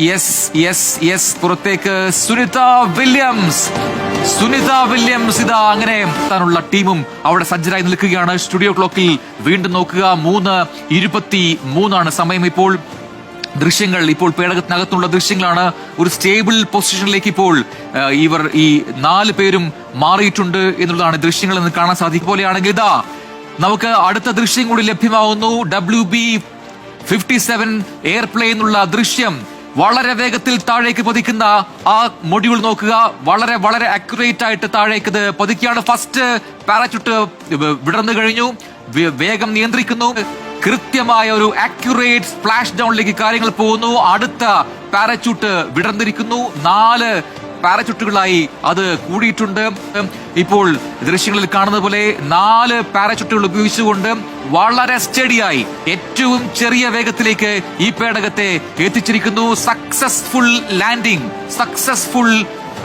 Yes yes yes പുറത്തേക്ക് Sunitha Williams. Sunitha Williams ഇതാ അങ്ങനെ താനുള്ള ടീമും അവിടെ സജ്ജരായി നിൽക്കുകയാണ്. സ്റ്റുഡിയോ ക്ലോക്കിൽ വീണ്ടും നോക്കുക. മൂന്ന് ഇരുപത്തി മൂന്നാണ് സമയം ഇപ്പോൾ. ദൃശ്യങ്ങൾ ഇപ്പോൾ പേടകത്തിനകത്തുള്ള ദൃശ്യങ്ങളാണ്. ഒരു സ്റ്റേബിൾ പൊസിഷനിലേക്ക് ഇപ്പോൾ ഇവർ ഈ നാല് പേരും മാറിയിട്ടുണ്ട് എന്നുള്ളതാണ് ദൃശ്യങ്ങൾ എന്ന് കാണാൻ സാധിക്കും പോലെയാണെങ്കിൽ ഇതാ നമുക്ക് അടുത്ത ദൃശ്യം കൂടി ലഭ്യമാവുന്നു. W B fifty seven airplane ഉള്ള ദൃശ്യം. വളരെ വേഗത്തിൽ താഴേക്ക് പതിക്കുന്ന ആ മൊഡ്യൂൾ നോക്കുക. വളരെ വളരെ അക്യുറേറ്റ് ആയിട്ട് താഴേക്ക് ഇത് പതിക്കുകയാണ്. ഫസ്റ്റ് പാരച്യൂട്ട് വിടർന്നു കഴിഞ്ഞു. വേഗം നിയന്ത്രിക്കുന്നു. കൃത്യമായ ഒരു അക്യുറേറ്റ് സ്പ്ലാഷ് ഡൗണിലേക്ക് കാര്യങ്ങൾ പോകുന്നു. അടുത്ത പാരച്യൂട്ട് വിടർന്നിരിക്കുന്നു. നാല് പാരച്യൂട്ടുകളായി അത് കൂടിയിട്ടുണ്ട്. ഇപ്പോൾ ദൃശ്യങ്ങളിൽ കാണുന്ന പോലെ നാല് പാരച്യൂട്ടുകൾ ഉപയോഗിച്ചുകൊണ്ട് വളരെ സ്റ്റഡിയായി ഏറ്റവും ചെറിയ വേഗത്തിലേക്ക് ഈ പേടകത്തെ എത്തിച്ചിരിക്കുന്നു. സക്സസ്ഫുൾ ലാൻഡിംഗ് സക്സസ്ഫുൾ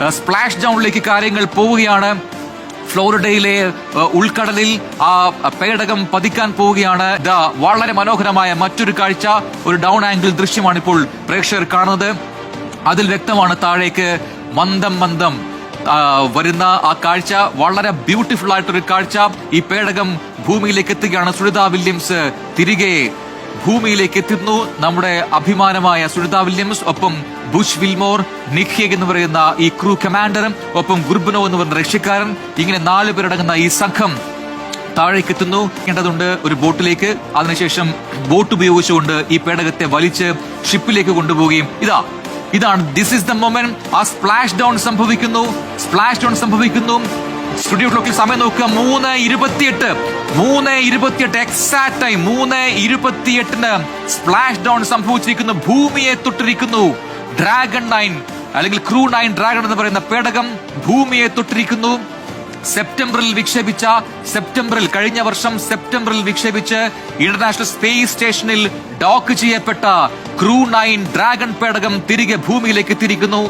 സ്പ്ലാഷ് ഡൗണിലേക്ക് കാര്യങ്ങൾ പോവുകയാണ്. ഫ്ലോറിഡയിലെ ഉൾക്കടലിൽ ആ പേടകം പതിക്കാൻ പോവുകയാണ്. വളരെ മനോഹരമായ മറ്റൊരു കാഴ്ച ഒരു ഡൗൺ ആംഗിൾ ദൃശ്യമാണ് ഇപ്പോൾ പ്രേക്ഷകർ കാണുന്നത്. അതിൽ വ്യക്തമാണ് താഴേക്ക് മന്ദം മന്ദം. വരുന്ന ആ കാഴ്ച വളരെ ബ്യൂട്ടിഫുൾ ആയിട്ടൊരു കാഴ്ച. ഈ പേടകം ഭൂമിയിലേക്ക് എത്തുകയാണ്. സുനിത വില്യംസ് തിരികെ ഭൂമിയിലേക്ക് എത്തുന്നു. നമ്മുടെ അഭിമാനമായ സുനിത വില്യംസ് ഒപ്പം ബുഷ് വിൽമോർ നിഖ്യക് എന്ന് പറയുന്ന ഈ ക്രൂ കമാൻഡറും ഒപ്പം ഗുർബനോ എന്ന് പറയുന്ന രക്ഷക്കാരൻ. ഇങ്ങനെ നാല് പേരടങ്ങുന്ന ഈ സംഘം താഴേക്ക് എത്തുന്നു. കേണ്ടതുണ്ട് ഒരു ബോട്ടിലേക്ക്. അതിനുശേഷം ബോട്ട് ഉപയോഗിച്ചുകൊണ്ട് ഈ പേടകത്തെ വലിച്ച് ഷിപ്പിലേക്ക് കൊണ്ടുപോവുകയും. ഇതാ ഇതാണ്. ദിസ് ഇസ് ദ മൊമെന്റ് ആ സ്പ്ലാഷ് ഡൗൺ സംഭവിക്കുന്നു. സ്പ്ലാഷ് ഡൗൺ സംഭവിക്കുന്നു. സ്റ്റുഡിയോ ക്ലോക്കിൽ സമയം നോക്കുക. മൂന്ന് ഇരുപത്തിയെട്ട്. മൂന്ന് ഇരുപത്തിയെട്ട്. എക്സാക്ട് ടൈം മൂന്ന് ഇരുപത്തിയെട്ടിന് സ്പ്ലാഷ് ഡൗൺ സംഭവിച്ചിരിക്കുന്നു. ഭൂമിയെ തൊട്ടിരിക്കുന്നു. ഡ്രാഗൺ നയൻ അല്ലെങ്കിൽ ക്രൂ നയൻ ഡ്രാഗൺ എന്ന് പറയുന്ന പേടകം ഭൂമിയെ തൊട്ടിരിക്കുന്നു. സെപ്റ്റംബറിൽ വിക്ഷേപിച്ച സെപ്റ്റംബറിൽ കഴിഞ്ഞ വർഷം സെപ്റ്റംബറിൽ വിക്ഷേപിച്ച് ഇന്റർനാഷണൽ സ്പേസ് സ്റ്റേഷനിൽ ഡോക്ക് ചെയ്യപ്പെട്ട ക്രൂ നയൻ ഡ്രാഗൺ പേടകം തിരികെ ഭൂമിയിലേക്ക് എത്തിയിരിക്കുന്നു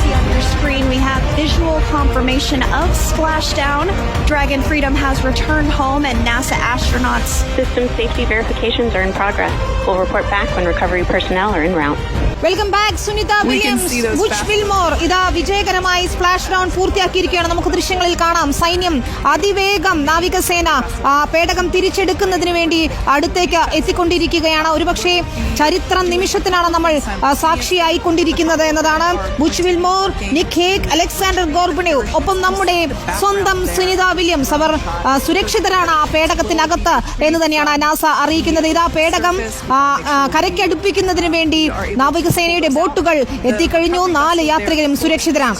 see on your screen, we have visual confirmation of splashdown. Dragon Freedom has returned home, and NASA astronauts System safety verifications are in progress. We'll report back when recovery personnel are en route. Welcome back Sunita Williams Butch Wilmore ഇതാ വിജയകരമായി splash down പൂർത്തിയാക്കിയിരിക്കുകയാണ്. നമുക്ക് ദൃശ്യങ്ങളിൽ കാണാം. സൈന്യം അതിവേഗം നാവികസേന പേടകം തിരിച്ചെടുക്കുന്നതിന് വേണ്ടി അടുത്തേക്ക് എത്തിക്കൊണ്ടിരിക്കുകയാണ്. ഒരുപക്ഷെ ചരിത്ര നിമിഷത്തിനാണ് നമ്മൾ സാക്ഷിയായിക്കൊണ്ടിരിക്കുന്നത് എന്നതാണ് Butch Wilmore Nick Hague Alexander Gorbunov ഒപ്പം നമ്മുടെ സ്വന്തം സുനിത വില്യംസ് അവർ സുരക്ഷിതരാണ് ആ പേടകത്തിനകത്ത് എന്ന് തന്നെയാണ് നാസ അറിയിക്കുന്നത്. ഇതാ പേടകം കരയ്ക്കടുപ്പിക്കുന്നതിന് വേണ്ടി കരയ്ക്കടുപ്പിക്കുന്നതിന് വേണ്ടി നാവികസേനയുടെ ബോട്ടുകൾ എത്തിക്കഴിഞ്ഞു. നാല് യാത്രികരും സുരക്ഷിതരാണ്.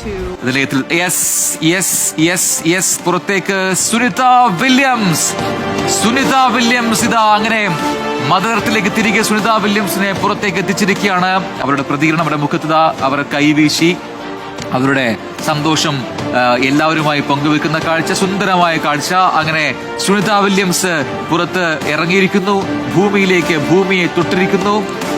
പുറത്തേക്ക്. സുനിത വില്യംസ്. സുനിത വില്യംസ് ഇതാ അങ്ങനെ മദർത്തിലേക്ക് തിരികെ സുനിത വില്യംസിനെ പുറത്തേക്ക് എത്തിച്ചിരിക്കുകയാണ്. അവരുടെ പ്രതികരണം അവരുടെ മുഖത്ത് അവർ കൈവീശി. അവരുടെ സന്തോഷം എല്ലാവരുമായി പങ്കുവെക്കുന്ന കാഴ്ച സുന്ദരമായ കാഴ്ച. അങ്ങനെ സുനിത വില്യംസ് പുറത്ത് ഇറങ്ങിയിരിക്കുന്നു ഭൂമിയിലേക്ക് ഭൂമിയെ തൊട്ടിരിക്കുന്നു.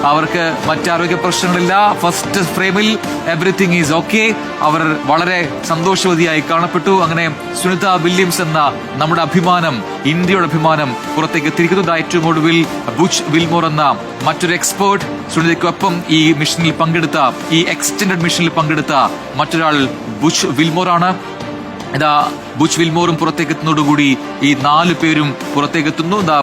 അവർക്ക് മറ്റാരോഗ്യ പ്രശ്നങ്ങളില്ല ഫസ്റ്റ് ഫ്രെയിമിൽ എവറിത്തിങ് ഈസ് ഓക്കെ അവർ വളരെ സന്തോഷവതിയായി കാണപ്പെട്ടു. അങ്ങനെ സുനിത വില്യംസ് എന്ന നമ്മുടെ അഭിമാനം ഇന്ത്യയുടെ അഭിമാനം പുറത്തേക്ക് എത്തിയിരിക്കുന്നു ദാ ഏറ്റവും ഒടുവിൽ ബുച്ച് വിൽമോർ എന്ന മറ്റൊരു എക്സ്പേർട്ട് സുനിതയ്ക്കൊപ്പം ഈ മിഷനിൽ പങ്കെടുത്ത ഈ എക്സ്റ്റൻഡഡ് മിഷനിൽ പങ്കെടുത്ത മറ്റൊരാൾ ബുച്ച് വിൽമോർ ആണ് ഇതാ ബുച്ച് വിൽമോറും പുറത്തേക്കെത്തുന്നതോടുകൂടി ഈ നാല് പേരും പുറത്തേക്ക് എത്തുന്നു ദാ